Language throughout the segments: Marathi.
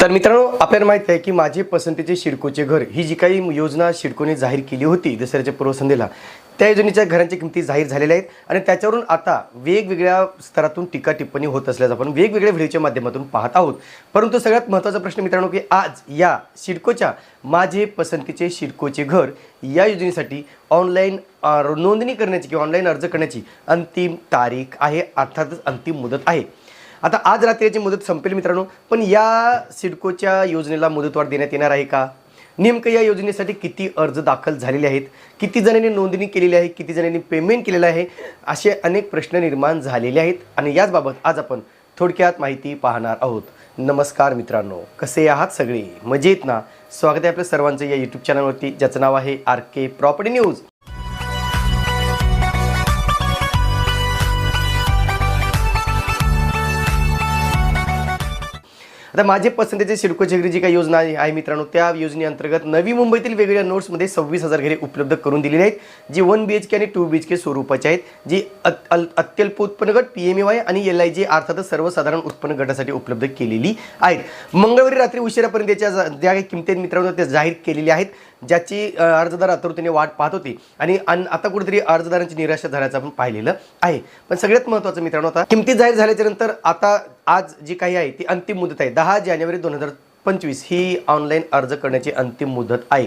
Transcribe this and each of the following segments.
तर मित्रांनो आपल्याला माहिती आहे की माझे पसंतीचे शिडकोचे घर ही जी काही योजना शिडकोने जाहीर केली होती दसऱ्याच्या पूर्वसंध्येला त्या योजनेच्या घरांच्या किमती जाहीर झालेल्या आहेत आणि त्याच्यावरून आता वेगवेगळ्या स्तरातून टीका टिप्पणी होत असल्याचं आपण वेगवेगळ्या व्हिडिओच्या माध्यमातून पाहत आहोत. परंतु सगळ्यात महत्त्वाचा प्रश्न मित्रांनो की आज या शिडकोच्या माझे पसंतीचे शिडकोचे घर या योजनेसाठी ऑनलाईन नोंदणी करण्याची किंवा ऑनलाईन अर्ज करण्याची अंतिम तारीख आहे अर्थातच अंतिम मुदत आहे. आता आज रात्रीची मुदत संपेल मित्रांनो पण या सिडकोच्या योजनेला मुदतवाढ देण्यात येणार आहे का? नेमकं या योजनेसाठी किती अर्ज दाखल झालेले आहेत? किती जणांनी नोंदणी केलेली आहे? किती जणांनी पेमेंट केलेलं आहे? असे अनेक प्रश्न निर्माण झालेले आहेत आणि याचबाबत आज आपण थोडक्यात माहिती पाहणार आहोत. नमस्कार मित्रांनो कसे आहात सगळे? मजेत ना? स्वागत आहे आपल्या सर्वांचं या यूट्यूब चॅनलवरती ज्याचं नाव आहे आर के प्रॉपर्टी न्यूज. आता माझे पसंतीचे सिडकोची जी काही योजना आहे मित्रांनो त्या योजनेअंतर्गत नवी मुंबईतील वेगवेगळ्या नोट्समध्ये सव्वीस हजार घरे उपलब्ध करून दिलेली आहेत जी वन बी एच के आणि टू बी एच के स्वरूपाचे आहेत जी अत- अल- अत्यल्प उत्पन्न गट पी एम वाय आणि एल आय जी अर्थातच सर्वसाधारण उत्पन्न गटासाठी उपलब्ध केलेली आहेत. मंगळवारी रात्री उशिरापर्यंत याच्या ज्या काही किमती आहेत मित्रांनो त्या जाहीर केलेल्या आहेत ज्याची अर्जदार आतुरतेने वाट पाहत होती. आणि अन- आता कुठेतरी अर्जदारांची निराशा झाल्याचं आपण पाहिलेलं आहे. पण सगळ्यात महत्त्वाचं मित्रांनो आता किमती जाहीर झाल्याच्यानंतर आता आज जी काही आहे ती अंतिम मुदत आहे. दहा जानेवारी दोन हजार पंचवीस ही ऑनलाईन अर्ज करण्याची अंतिम मुदत आहे.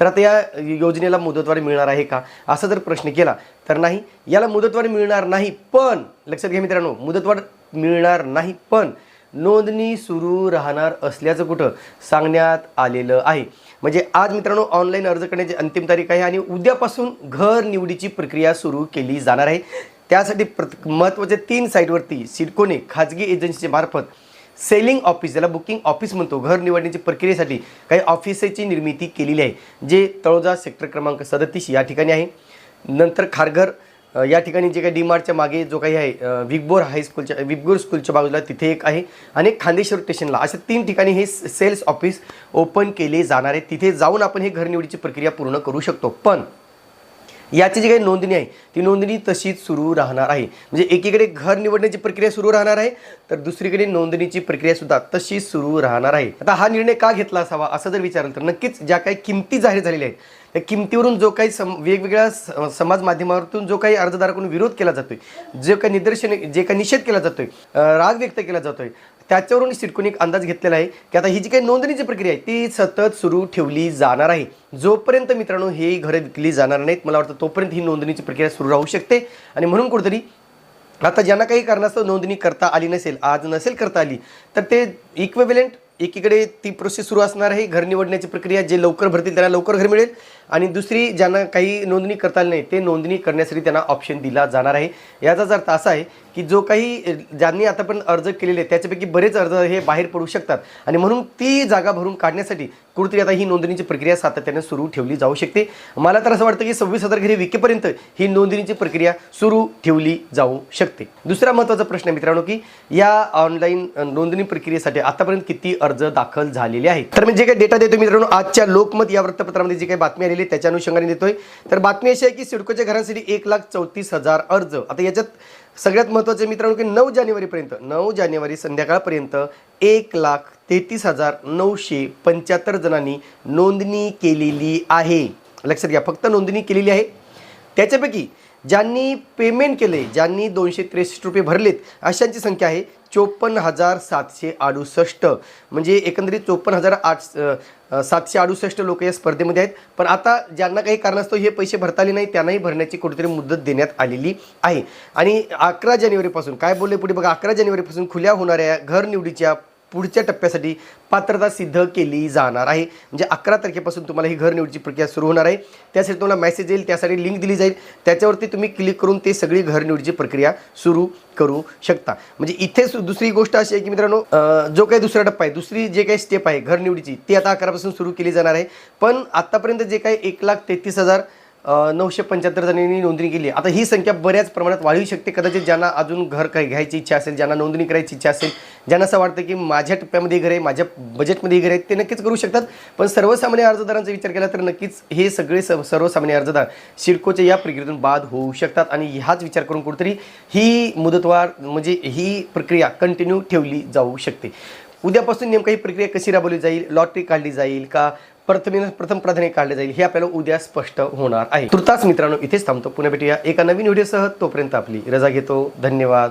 तर आता या योजनेला मुदतवार मिळणार आहे का? असा जर प्रश्न केला तर नाही. याला मुदतवार मिळणार नाही पण लक्षात घ्या मित्रांनो मुदतवाढ मिळणार नाही पण नोंदणी सुरू राहणार असल्याचं कुठं सांगण्यात आलेलं आहे. म्हणजे आज मित्रांनो ऑनलाईन अर्ज करण्याची अंतिम तारीख आहे आणि उद्यापासून घर निवडीची प्रक्रिया सुरू केली जाणार आहे. त्यासाठी प्रत महत्त्वाच्या तीन साईटवरती सिडकोने खाजगी एजन्सीच्या मार्फत सेलिंग ऑफिस ज्याला बुकिंग ऑफिस म्हणतो घर निवडण्याची प्रक्रियेसाठी काही ऑफिसची निर्मिती केलेली आहे जे तळोजा सेक्टर क्रमांक सदतीस या ठिकाणी आहे. नंतर खारघर या ठिकाणी जे काही डीमार्टच्या मागे जो काही आहे विगबोर हायस्कूलच्या विगबोर स्कूलच्या बाजूला तिथे एक आहे. आणि खांदेश्वर स्टेशनला अशा तीन ठिकाणी हे सेल्स ऑफिस ओपन केले जाणार आहे. तिथे जाऊन आपण हे घर निवडीची प्रक्रिया पूर्ण करू शकतो. पण याची जी काही नोंदणी आहे ती नोंदणी तशीच सुरू राहणार आहे. म्हणजे एकीकडे घर निवडण्याची प्रक्रिया सुरू राहणार आहे तर दुसरीकडे नोंदणीची प्रक्रिया सुद्धा तशीच सुरू राहणार आहे. आता हा निर्णय का घेतला असावा असं जर विचारलं तर नक्कीच ज्या काही किमती जाहीर झालेल्या आहेत त्या किमतीवरून जो काही सम वेगवेगळ्या स- समाज माध्यमावरून जो काही अर्जदाराकडून विरोध केला जातोय जे काही निदर्शन जे काही निषेध केला जातोय राग व्यक्त केला जातोय त्याच्यावरून सिडकोने एक अंदाज घेतलेला आहे की आता ही जी काही नोंदणीची प्रक्रिया आहे ती सतत सुरू ठेवली जाणार आहे. जोपर्यंत मित्रांनो ही घरं विकली जाणार नाहीत मला वाटतं तोपर्यंत ही नोंदणीची प्रक्रिया सुरू राहू शकते. आणि म्हणून कुठेतरी आता ज्यांना काही कारणास्तव नोंदणी करता आली नसेल आज नसेल करता आली तर ते इक्विव्हलेंट एकीकडे ती प्रोसेस सुरू असणार आहे. घर निवडण्याची प्रक्रिया जे लवकर भरतील त्यांना लवकर घर मिळेल. आणि दुसरी ज्यांना काही नोंदणी करता आली नाही ते नोंदणी करण्यासाठी त्यांना ऑप्शन दिला जाणार आहे. याचाच अर्थ असा आहे की जो काही ज्यांनी आतापर्यंत अर्ज केलेले त्याच्यापैकी बरेच अर्ज हे बाहेर पडू शकतात. आणि म्हणून ती जागा भरून काढण्यासाठी कुठेतरी आता ही नोंदणीची प्रक्रिया सातत्याने सुरू ठेवली जाऊ शकते. मला तर असं वाटतं की सव्वीस हजार घरी विकेपर्यंत ही नोंदणीची प्रक्रिया सुरू ठेवली जाऊ शकते. दुसरा महत्त्वाचा प्रश्न आहे मित्रांनो की या ऑनलाईन नोंदणी प्रक्रियेसाठी आतापर्यंत किती अर्ज दाखल झालेले आहेत? तर मी जे काही डेटा देतो मित्रांनो आजच्या लोकमत या वृत्तपत्रामध्ये जी काही बातमी आलेली दिली त्याच्या अनुषंगाने देतोय. तर बातमी अशी आहे की सिडकोच्या घरांसाठी एक लाख चौतीस हजार अर्ज. आता याच्यात सगळ्यात महत्त्वाचे मित्रांनो की नऊ जानेवारीपर्यंत नऊ जानेवारी संध्याकाळपर्यंत एक लाख तेहतीस हजार नऊशे पंच्याहत्तर जणांनी नोंदणी केलेली आहे. लक्षात घ्या फक्त नोंदणी केलेली आहे. त्याच्यापैकी ज्यांनी पेमेंट केले ज्यांनी दोनशे त्रेसष्ट रुपये भरलेत अशांची संख्या आहे. चोपन्न हजार सातशे अडुसष्ट. म्हणजे एकंदरीत चोपन्न हजार आठ सातशे अडुसष्ट लोक या स्पर्धेमध्ये आहेत. पण आता ज्यांना काही कारणास्तव हे पैसे भरता आले नाही त्यांनाही भरण्याची कुठेतरी मुदत देण्यात आलेली आहे. आणि अकरा जानेवारीपासून काय बोलले पुढे बघा अकरा जानेवारीपासून खुल्या होणाऱ्या घर निवडीच्या पुढच्या टप्प्यासाठी पात्रता सिद्ध केली जाणार आहे. म्हणजे अकरा तारखेपासून तुम्हाला ही घर निवडीची प्रक्रिया सुरू होणार आहे. त्यासाठी तुम्हाला मेसेज येईल त्यासाठी लिंक दिली जाईल. त्याच्यावरती तुम्ही क्लिक करून ते सगळी घर निवडीची प्रक्रिया सुरू करू शकता. म्हणजे इथे सु- दुसरी गोष्ट अशी आहे की मित्रांनो जो काही दुसरा टप्पा आहे दुसरी जे काही स्टेप आहे घर निवडीची ती आता अकरापासून सुरू केली जाणार आहे. पण आत्तापर्यंत जे काही एक लाख तेहतीस हजार नऊशे पंच्याहत्तर जणांनी नोंदणी केली. आता ही संख्या बऱ्याच प्रमाणात वाढू शकते. कदाचित ज्यांना अजून घर काही घ्यायची इच्छा असेल ज्यांना नोंदणी करायची इच्छा असेल ज्यांना असं वाटतं की माझ्या टप्प्यामध्ये घर आहे माझ्या बजेटमध्ये घर आहे ते नक्कीच करू शकतात. पण सर्वसामान्य अर्जदारांचा विचार केला तर नक्कीच हे सगळे स सर्वसामान्य अर्जदार सिडकोच्या या प्रक्रियेतून बाद होऊ शकतात आणि ह्याच विचार करून कुठेतरी ही मुदतवाढ म्हणजे ही प्रक्रिया कंटिन्यू ठेवली जाऊ शकते. उद्यापासून नेमका ही प्रक्रिया कशी राबवली जाईल? लॉटरी काढली जाईल का? प्रथम प्रथम प्राधान्य काढले जाईल हे आपल्याला उद्या स्पष्ट होणार आहे. तुर्तास मित्रांनो इथेच थांबतो. पुन्हा भेटूया एका नवीन व्हिडिओसह. तोपर्यंत आपली रजा घेतो. धन्यवाद.